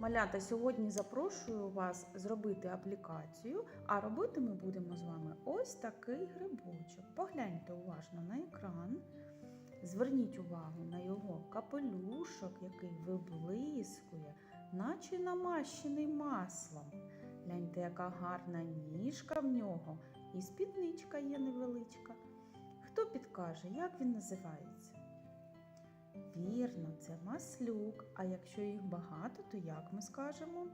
Малята, сьогодні запрошую вас зробити аплікацію, а робити ми будемо з вами ось такий грибочок. Погляньте уважно на екран. Зверніть увагу на його капелюшок, який виблискує, наче намащений маслом. Гляньте, яка гарна ніжка в нього, і спідничка є невеличка. Хто підкаже, як він називається? Вірно, це маслюк. А якщо їх багато, то як ми скажемо?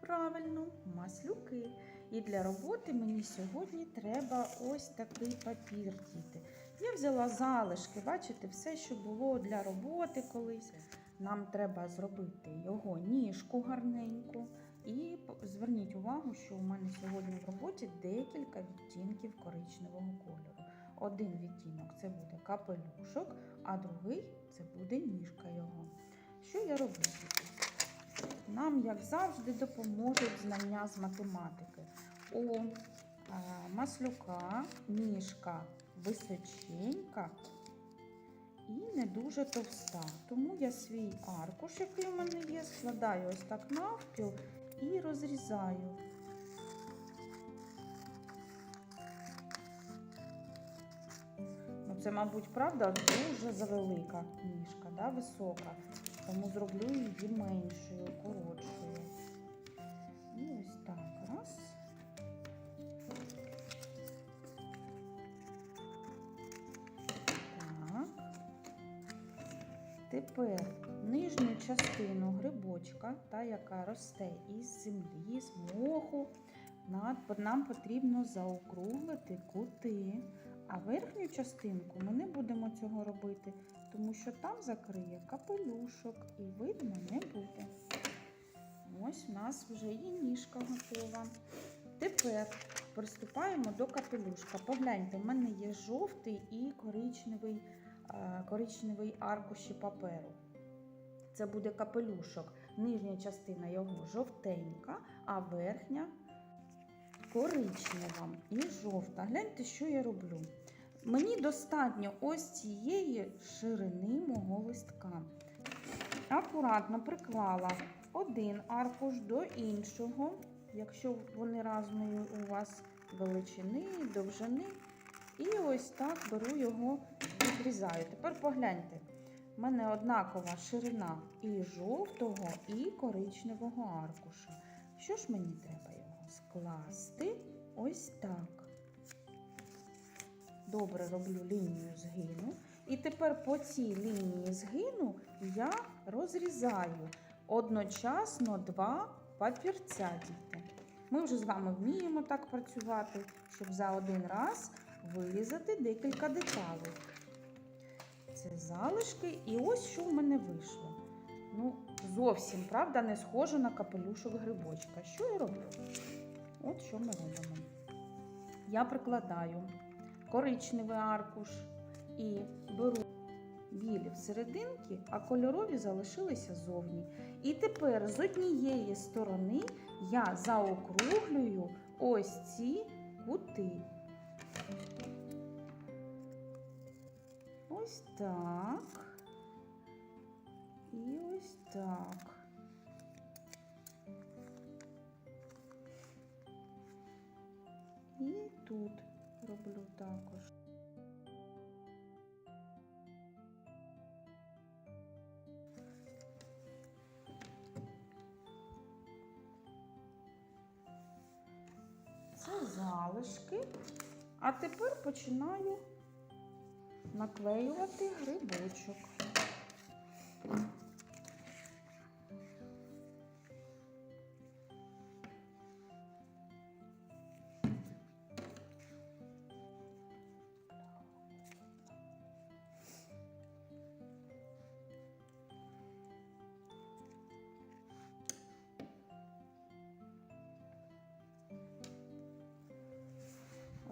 Правильно, маслюки. І для роботи мені сьогодні треба ось такий папір, діти. Я взяла залишки, бачите, все, що було для роботи колись. Нам треба зробити його ніжку гарненьку. І зверніть увагу, що у мене сьогодні в роботі декілька відтінків коричневого кольору. Один відтінок це буде капелюшок, а другий це буде ніжка його. Що я роблю? Нам, як завжди, допоможуть знання з математики. У е, маслюка ніжка височенька і не дуже товста. Тому я свій аркуш, який у мене є, складаю ось так навпіл і розрізаю. Це, мабуть, правда, дуже завелика ніжка, да, висока. Тому зроблю її меншою, коротшою. І ось так. Раз. Так. Тепер нижню частину грибочка, та, яка росте із землі, з моху, нам потрібно заокруглити кути. А верхню частинку ми не будемо цього робити, тому що там закриє капелюшок і видно не буде. Ось у нас вже і ніжка готова. Тепер приступаємо до капелюшка. Погляньте, в мене є жовтий і коричневий, е, коричневий аркуші паперу. Це буде капелюшок. Нижня частина його жовтенька, а верхня коричнева і жовта. Гляньте, що я роблю. Мені достатньо ось цієї ширини мого листка. Акуратно приклала один аркуш до іншого, якщо вони різної у вас величини, довжини. І ось так беру його відрізаю. Тепер погляньте. У мене однакова ширина і жовтого, і коричневого аркуша. Що ж мені треба скласти ось так. Добре роблю лінію згину. І тепер по цій лінії згину я розрізаю одночасно два папірця, діти. Ми вже з вами вміємо так працювати, щоб за один раз вирізати декілька деталей. Це залишки, і ось що в мене вийшло. Ну, зовсім, правда, не схоже на капелюшок грибочка. Що я роблю? От що ми робимо. Я прикладаю коричневий аркуш і беру білі всерединки, а кольорові залишилися зовні. І тепер з однієї сторони я заокруглюю ось ці кути. Ось так. І ось так. Тут роблю також. Це залишки. А тепер починаю наклеювати грибочок.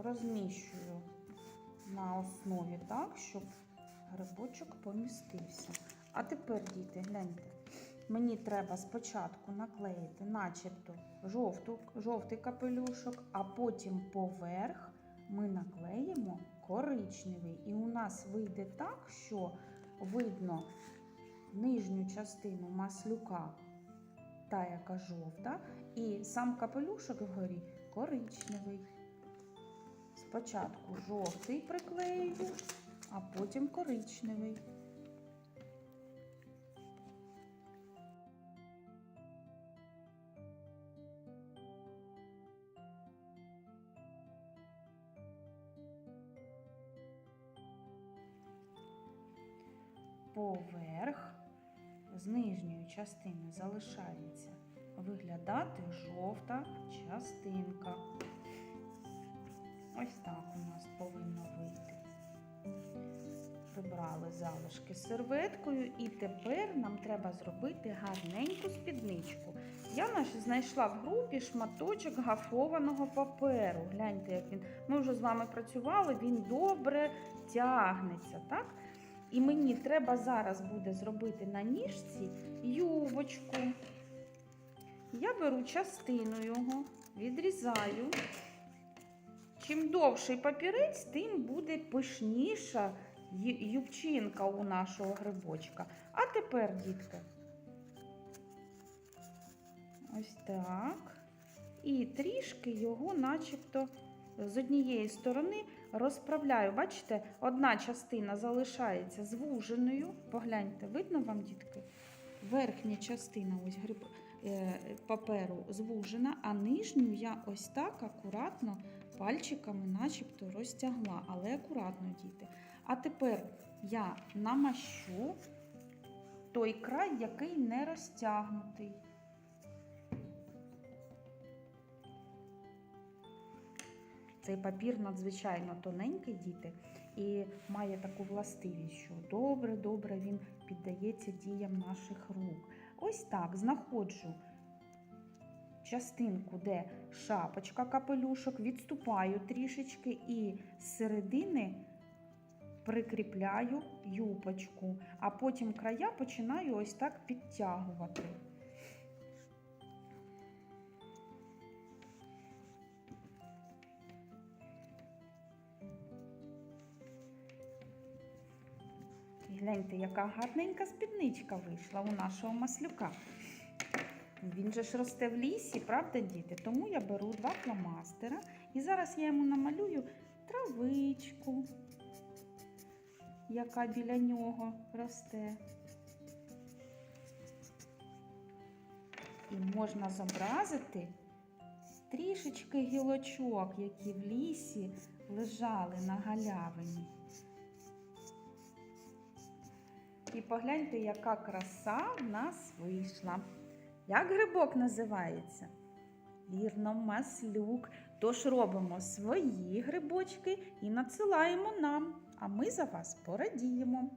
Розміщую на основі так, щоб грибочок помістився. А тепер, діти, гляньте, мені треба спочатку наклеїти начебто жовту, жовтий капелюшок, а потім поверх ми наклеїмо коричневий. І у нас вийде так, що видно нижню частину маслюка та, яка жовта, і сам капелюшок вгорі коричневий. Спочатку жовтий приклеюю, а потім коричневий. Поверх з нижньої частини залишається виглядати жовта частинка. Ось так у нас повинно вийти. Прибрали залишки серветкою, і тепер нам треба зробити гарненьку спідничку. Я наш знайшла в групі шматочок гафованого паперу. Гляньте, як він. Ми вже з вами працювали, він добре тягнеться, так? І мені треба зараз буде зробити на ніжці юбочку. Я беру частину його, відрізаю. Чим довший папірець, тим буде пишніша юбчинка у нашого грибочка. А тепер, дітки, ось так. І трішки його, начебто, з однієї сторони розправляю. Бачите, одна частина залишається звуженою. Погляньте, видно вам, дітки? Верхня частина ось гриб, е, паперу звужена, а нижню я ось так акуратно пальчиками начебто розтягла, але акуратно, діти. А тепер я намащу той край, який не розтягнутий. Цей папір надзвичайно тоненький, діти, і має таку властивість, що добре-добре він піддається діям наших рук. Ось так знаходжу частинку, де шапочка капелюшок, відступаю трішечки і з середини прикріпляю юбочку, а потім края починаю ось так підтягувати. Гляньте, яка гарненька спідничка вийшла у нашого маслюка. Він же ж росте в лісі, правда, діти? Тому я беру два фломастера і зараз я йому намалюю травичку, яка біля нього росте. І можна зобразити трішечки гілочок, які в лісі лежали на галявині. І погляньте, яка краса в нас вийшла. Як грибок називається? Вірно, маслюк. Тож робимо свої грибочки і надсилаємо нам, а ми за вас порадіємо.